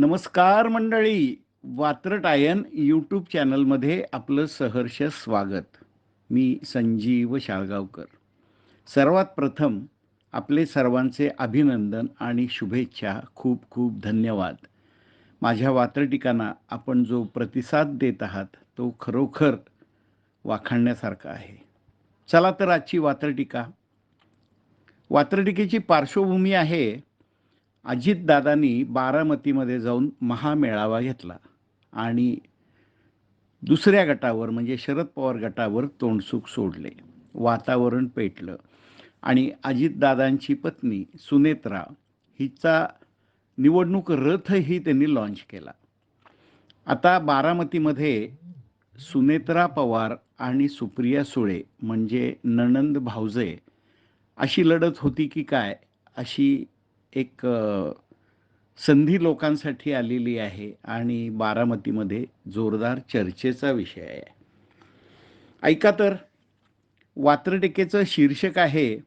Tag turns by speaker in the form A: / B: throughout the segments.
A: नमस्कार मंडळी वात्रटायन यूट्यूब चॅनलमध्ये आपलं सहर्ष स्वागत. मी संजीव शाळगावकर. सर्वात प्रथम आपले सर्वांचे अभिनंदन आणि शुभेच्छा खूप खूप धन्यवाद. माझ्या वात्रटिकांना आपण जो प्रतिसाद देत आहात तो खरोखर वाखाणण्यासारखा आहे. चला तर आजची वात्रटिका. वात्रटिकेची पार्श्वभूमी आहे अजितदादांनी बारामतीमध्ये जाऊन महामेळावा घेतला. आणि दुसऱ्या गटावर म्हणजे शरद पवार गटावर तोंडसुख सोडले. वातावरण पेटलं. आणि अजितदादांची पत्नी सुनेत्रा हिचा निवडणूक रथही त्यांनी लॉन्च केला. आता बारामतीमध्ये सुनेत्रा पवार आणि सुप्रिया सुळे म्हणजे नणंद भावजे अशी लढत होती की काय? अशी एक संधी लोकांसाठी आलेली आहे आणि बारामतीमध्ये जोरदार चर्चेचा विषय आहे. ऐका तर वात्रटिकेचं शीर्षक आहे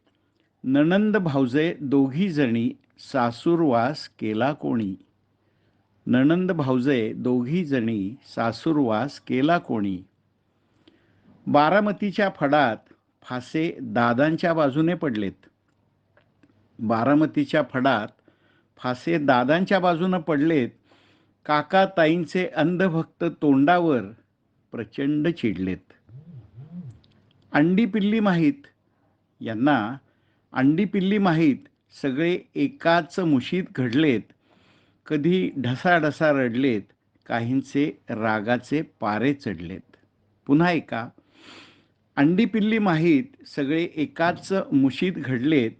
A: नणंद भावजे दोघी जणी सासूरवास केला कोणी? नणंद भावजे दोघी जणी सासूरवास केला कोणी? बारामतीच्या फडात फासे दादांच्या बाजूने पडलेत. बारामतीच्या फडात फासे दादांच्या बाजूनं पडलेत. काका ताईंचे अंधभक्त तोंडावर प्रचंड चिडलेत. अंडी पिल्ली माहीत. यांना अंडी पिल्ली माहीत. सगळे एकाच मुशीत घडलेत. कधी ढसाढसा रडलेत. काहींचे रागाचे पारे चढलेत. पुन्हा एका. अंडी पिल्ली माहीत. सगळे एकाच मुशीत घडलेत.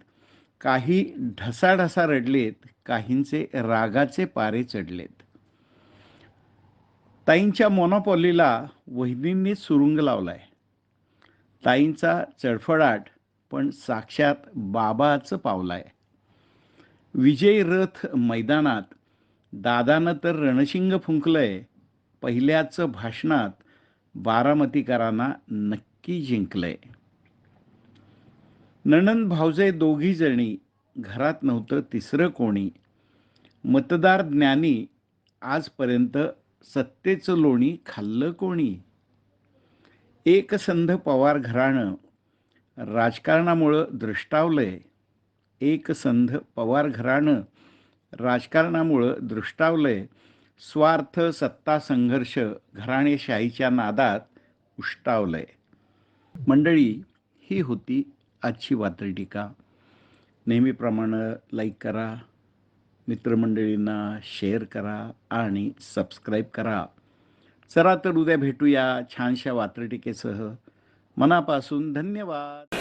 A: काही ढसाढसा रडलेत काहींचे रागाचे पारे चढलेत. ताईंच्या मोनोपॉलीला वहिनींनी सुरुंग लावलाय. ताईंचा चडफडाट पण साक्षात बाबाचं पावलाय. विजय रथ मैदानात दादानं तर रणशिंग फुंकलंय. पहिल्याचं भाषणात बारामतीकरांना नक्की जिंकलंय. ननंद भावजे दोघी जणी घरात नव्हतं तिसरं कोणी? मतदार ज्ञानी आजपर्यंत सत्तेचं लोणी खाल्लं कोणी? एकसंध पवार घराणं राजकारणामुळं दृष्टावलंय. एकसंध पवार घराणं राजकारणामुळं दृष्टावलंय. स्वार्थ सत्ता संघर्ष घराणेशाहीच्या नादात उष्टावलंय. मंडळी ही होती आजची वात्रटिका नेहमीप्रमाणे लाईक करा मित्रमंडळींना शेअर करा आणि सबस्क्राईब करा. चला तर उद्या भेटूया छानशा वात्रटिकेसह मनापासून धन्यवाद.